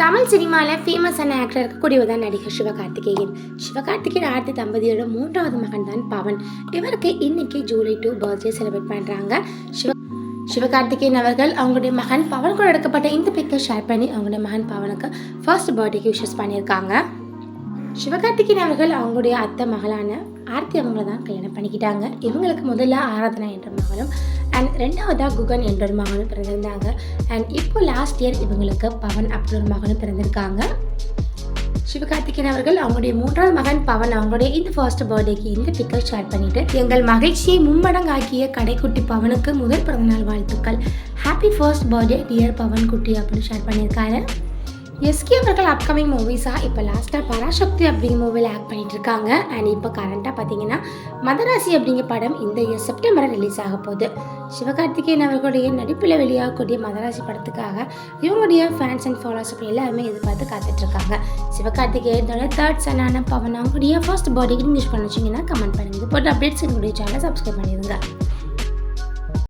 தமிழ் சினிமாவில் ஃபேமஸான ஆக்டர் இருக்கக்கூடியவர் தான் நடிகர் சிவகார்த்திகேயன். சிவகார்த்திகேயன் ஆர்த்தி தம்பதியோட மூன்றாவது மகன் தான் பவன். இவருக்கு இன்னைக்கு ஜூலை டூ பர்த்டே செலிப்ரேட் பண்ணுறாங்க சிவ சிவகார்த்திகேயன் அவர்கள் அவங்களுடைய மகன் பவன் கூட எடுக்கப்பட்ட இந்த பிக்கை ஷேர் பண்ணி அவங்களுடைய மகன் பவனுக்கு ஃபர்ஸ்ட் பர்த்டேக்கு விஷஸ் பண்ணியிருக்காங்க. சிவகார்த்திகேயன் அவர்கள் அவங்களுடைய அத்தை மகளான ஆர்த்தி அவங்கள தான் கல்யாணம் பண்ணிக்கிட்டாங்க. இவங்களுக்கு முதல்ல ஆராதனா என்ற மகளும் அண்ட் ரெண்டாவதாக குகன் என்ற ஒரு மகனும் பிறந்திருந்தாங்க. அண்ட் இப்போ லாஸ்ட் இயர் இவங்களுக்கு பவன் அப்படி ஒரு மகனும் பிறந்திருக்காங்க. சிவகார்த்திகேயன் அவர்கள் அவங்களுடைய மூன்றாவது மகன் பவன் அவங்களுடைய இந்த ஃபர்ஸ்ட் பர்த்டேக்கு இந்த பிக்கர் ஷேர் பண்ணிட்டு எங்கள் மகிழ்ச்சியை மும்மடங்காக்கிய கடைக்குட்டி பவனுக்கு முதல் பிறந்தநாள் வாழ்த்துக்கள். Happy first birthday dear Pavan குட்டி அப்படின்னு ஷேர் பண்ணியிருக்காரு. எஸ்கே அவர்கள் அப்கமிங் மூவிஸாக இப்போ லாஸ்ட்டாக பராசக்தி அப்படிங்கிற மூவியில் ஆக்ட் பண்ணிட்டு இருக்காங்க அண்ட் இப்போ கரண்ட்டாக பார்த்தீங்கன்னா மதராசி அப்படிங்கிற படம் இந்த இயர் செப்டம்பரில் ரிலீஸ் ஆக போகுது. சிவகார்த்திகேயன் அவர்களுடைய நடிப்பில் வெளியாகக்கூடிய மதராசி படத்துக்காக இவங்களுடைய ஃபேன்ஸ் அண்ட் ஃபாலோஸ் அப்படி எல்லாருமே எதிர்பார்த்து காத்துட்ருக்காங்க சிவகார்த்திகேயனோட தேர்ட் சனான பவன் அவங்களுடைய ஃபர்ஸ்ட் பாடிக்கு நீங்கள் யூஸ் பண்ண வச்சிங்கன்னா கமெண்ட் பண்ணுங்கள் போட்டு அப்டேட்ஸ் என்னுடைய சேனலை சப்ஸ்கிரைப் பண்ணிடுங்க.